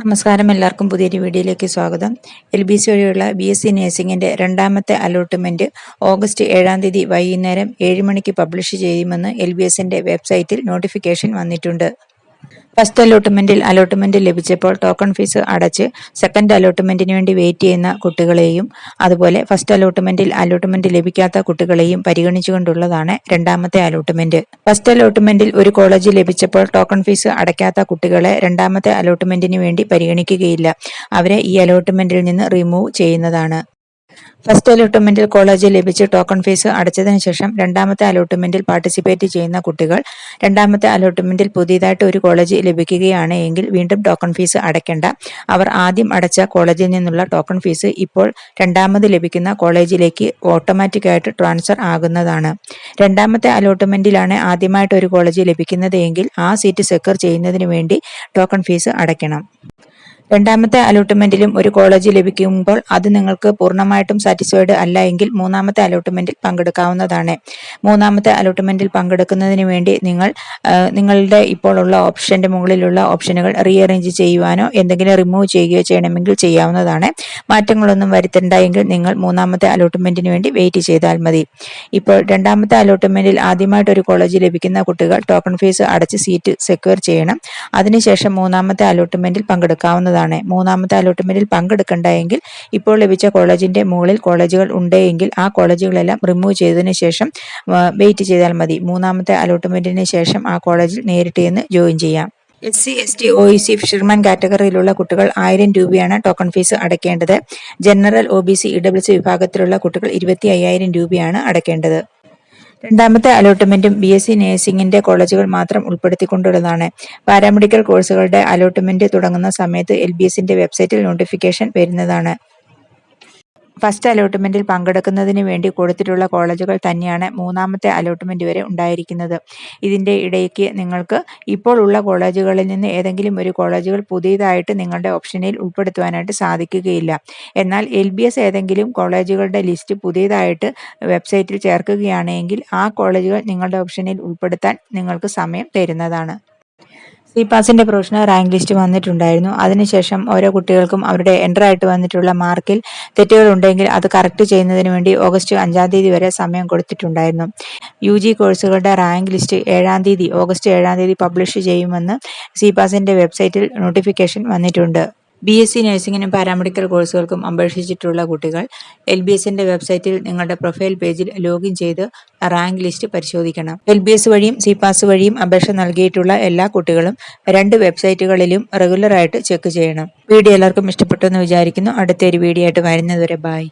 നമസ്കാരം. എല്ലാവർക്കും പുതിയൊരു വീഡിയോയിലേക്ക് സ്വാഗതം. എൽ ബി സി വഴിയുള്ള ബി എസ് സി നഴ്സിംഗിന്റെ രണ്ടാമത്തെ അലോട്ട്മെന്റ് ഓഗസ്റ്റ് ഏഴാം തീയതി വൈകുന്നേരം ഏഴ് മണിക്ക് പബ്ലിഷ് ചെയ്യുമെന്ന് എൽ ബി എസിന്റെ വെബ്സൈറ്റിൽ നോട്ടിഫിക്കേഷൻ വന്നിട്ടുണ്ട്. ഫസ്റ്റ് അലോട്ട്മെന്റിൽ അലോട്ട്മെന്റ് ലഭിച്ചപ്പോൾ ടോക്കൺ ഫീസ് അടച്ച് സെക്കൻഡ് അലോട്ട്മെന്റിന് വേണ്ടി വെയിറ്റ് ചെയ്യുന്ന കുട്ടികളെയും അതുപോലെ ഫസ്റ്റ് അലോട്ട്മെന്റിൽ അലോട്ട്മെന്റ് ലഭിക്കാത്ത കുട്ടികളെയും പരിഗണിച്ചുകൊണ്ടുള്ളതാണ് രണ്ടാമത്തെ അലോട്ട്മെന്റ് ഫസ്റ്റ് അലോട്ട്മെന്റിൽ ഒരു കോളേജ് ലഭിച്ചപ്പോൾ ടോക്കൺ ഫീസ് അടയ്ക്കാത്ത കുട്ടികളെ രണ്ടാമത്തെ അലോട്ട്മെന്റിന് വേണ്ടി പരിഗണിക്കുകയില്ല. അവരെ ഈ അലോട്ട്മെന്റിൽ നിന്ന് റിമൂവ് ചെയ്യുന്നതാണ്. ഫസ്റ്റ് അലോട്ട്മെന്റിൽ കോളേജിൽ ലഭിച്ച ടോക്കൺ ഫീസ് അടച്ചതിന് ശേഷം രണ്ടാമത്തെ അലോട്ട്മെന്റിൽ പാർട്ടിസിപ്പേറ്റ് ചെയ്യുന്ന കുട്ടികൾ രണ്ടാമത്തെ അലോട്ട്മെന്റിൽ പുതിയതായിട്ട് ഒരു കോളേജ് ലഭിക്കുകയാണ് എങ്കിൽ വീണ്ടും ടോക്കൺ ഫീസ് അടയ്ക്കേണ്ട. അവർ ആദ്യം അടച്ച കോളേജിൽ നിന്നുള്ള ടോക്കൺ ഫീസ് ഇപ്പോൾ രണ്ടാമത് ലഭിക്കുന്ന കോളേജിലേക്ക് ഓട്ടോമാറ്റിക്കായിട്ട് ട്രാൻസ്ഫർ ആകുന്നതാണ്. രണ്ടാമത്തെ അലോട്ട്മെന്റിലാണ് ആദ്യമായിട്ട് ഒരു കോളേജ് ലഭിക്കുന്നത് എങ്കിൽ ആ സീറ്റ് സെക്യൂർ ചെയ്യുന്നതിന് വേണ്ടി ടോക്കൺ ഫീസ് അടയ്ക്കണം. രണ്ടാമത്തെ അലോട്ട്മെന്റിലും ഒരു കോളേജ് ലഭിക്കുമ്പോൾ അത് നിങ്ങൾക്ക് പൂർണമായിട്ടും സാറ്റിസ്ഫൈഡ് അല്ല എങ്കിൽ മൂന്നാമത്തെ അലോട്ട്മെന്റിൽ പങ്കെടുക്കാവുന്നതാണ്. മൂന്നാമത്തെ അലോട്ട്മെന്റിൽ പങ്കെടുക്കുന്നതിന് വേണ്ടി നിങ്ങൾ നിങ്ങളുടെ ഇപ്പോൾ ഉള്ള ഓപ്ഷന്റെ മുകളിലുള്ള ഓപ്ഷനുകൾ റീഅറേഞ്ച് ചെയ്യുവാനോ എന്തെങ്കിലും റിമൂവ് ചെയ്യുകയോ ചെയ്യണമെങ്കിൽ ചെയ്യാവുന്നതാണ്. മാറ്റങ്ങളൊന്നും വരുത്തണ്ട എങ്കിൽ നിങ്ങൾ മൂന്നാമത്തെ അലോട്ട്മെന്റിന് വേണ്ടി വെയിറ്റ് ചെയ്താൽ മതി. ഇപ്പോൾ രണ്ടാമത്തെ അലോട്ട്മെന്റിൽ ആദ്യമായിട്ട് ഒരു കോളേജ് ലഭിക്കുന്ന കുട്ടികൾ ടോക്കൺ ഫീസ് അടച്ച് സീറ്റ് സെക്യൂർ ചെയ്യണം. അതിനുശേഷം മൂന്നാമത്തെ അലോട്ട്മെന്റിൽ പങ്കെടുക്കാവുന്നതാണ്. എന്നുള്ളതാണ് മൂന്നാമത്തെ അലോട്ട്മെന്റിൽ പങ്കെടുക്കണ്ടെങ്കിൽ ഇപ്പോൾ ലഭിച്ച കോളേജിന്റെ മുകളിൽ കോളേജുകൾ ഉണ്ടെങ്കിൽ ആ കോളേജുകളെല്ലാം റിമൂവ് ചെയ്തതിനു ശേഷം വെയിറ്റ് ചെയ്താൽ മതി. മൂന്നാമത്തെ അലോട്ട്മെന്റിന് ശേഷം ആ കോളേജിൽ നേരിട്ട് ചെന്ന് ജോയിൻ ചെയ്യാം. S C S T O E C fisherman കാറ്റഗറിയിലുള്ള കുട്ടികൾ ആയിരം രൂപയാണ് ടോക്കൺ ഫീസ് അടയ്ക്കേണ്ടത്. General O B C E W C വിഭാഗത്തിലുള്ള കുട്ടികൾ ഇരുപത്തി അയ്യായിരം രൂപയാണ് അടയ്ക്കേണ്ടത്. രണ്ടാമത്തെ അലോട്ട്മെന്റും ബി എസ് സി നഴ്സിംഗിന്റെ കോളേജുകൾ മാത്രം ഉൾപ്പെടുത്തിക്കൊണ്ടുള്ളതാണ്. പാരാമെഡിക്കൽ കോഴ്സുകളുടെ അലോട്ട്മെന്റ് തുടങ്ങുന്ന സമയത്ത് എൽ ബി എസിന്റെ വെബ്സൈറ്റിൽ നോട്ടിഫിക്കേഷൻ വരുന്നതാണ്. ഫസ്റ്റ് അലോട്ട്മെന്റിൽ പങ്കെടുക്കുന്നതിന് വേണ്ടി കൊടുത്തിട്ടുള്ള കോളേജുകൾ തന്നെയാണ് മൂന്നാമത്തെ അലോട്ട്മെന്റ് വരെ ഉണ്ടായിരിക്കുന്നത്. ഇതിന്റെ ഇടയ്ക്ക് നിങ്ങൾക്ക് ഇപ്പോൾ ഉള്ള കോളേജുകളിൽ നിന്ന് ഏതെങ്കിലും ഒരു കോളേജുകൾ പുതിയതായിട്ട് നിങ്ങളുടെ ഓപ്ഷനിൽ ഉൾപ്പെടുത്തുവാനായിട്ട് സാധിക്കുകയില്ല. എന്നാൽ എൽ ബി എസ് ഏതെങ്കിലും കോളേജുകളുടെ ലിസ്റ്റ് പുതിയതായിട്ട് വെബ്സൈറ്റിൽ ചേർക്കുകയാണെങ്കിൽ ആ കോളേജുകൾ നിങ്ങളുടെ ഓപ്ഷനിൽ ഉൾപ്പെടുത്താൻ നിങ്ങൾക്ക് സമയം തരുന്നതാണ്. സി പാസിന്റെ പ്രൊഫഷണൽ റാങ്ക് ലിസ്റ്റ് വന്നിട്ടുണ്ടായിരുന്നു. അതിനുശേഷം ഓരോ കുട്ടികൾക്കും അവരുടെ എന്റർ ആയിട്ട് വന്നിട്ടുള്ള മാർക്കിൽ തെറ്റുകൾ ഉണ്ടെങ്കിൽ അത് കറക്റ്റ് ചെയ്യുന്നതിന് വേണ്ടി ഓഗസ്റ്റ് അഞ്ചാം തീയതി വരെ സമയം കൊടുത്തിട്ടുണ്ടായിരുന്നു. യു ജി കോഴ്സുകളുടെ റാങ്ക് ലിസ്റ്റ് ഏഴാം തീയതി ഓഗസ്റ്റ് ഏഴാം തീയതി പബ്ലിഷ് ചെയ്യുമെന്ന് സി പാസിന്റെ വെബ്സൈറ്റിൽ നോട്ടിഫിക്കേഷൻ വന്നിട്ടുണ്ട്. ബി എസ് സി നഴ്സിംഗിനും പാരാമെഡിക്കൽ കോഴ്സുകൾക്കും അപേക്ഷിച്ചിട്ടുള്ള കുട്ടികൾ എൽ ബി എസിന്റെ വെബ്സൈറ്റിൽ നിങ്ങളുടെ പ്രൊഫൈൽ പേജിൽ ലോഗിൻ ചെയ്ത് റാങ്ക് ലിസ്റ്റ് പരിശോധിക്കണം. എൽ ബി എസ് വഴിയും സി പാസ് വഴിയും അപേക്ഷ നൽകിയിട്ടുള്ള എല്ലാ കുട്ടികളും രണ്ട് വെബ്സൈറ്റുകളിലും റെഗുലറായിട്ട് ചെക്ക് ചെയ്യണം. വീഡിയോ എല്ലാവർക്കും ഇഷ്ടപ്പെട്ടു എന്ന് വിചാരിക്കുന്നു. അടുത്തൊരു വീഡിയോ ആയിട്ട് വരുന്നതുവരെ ബൈ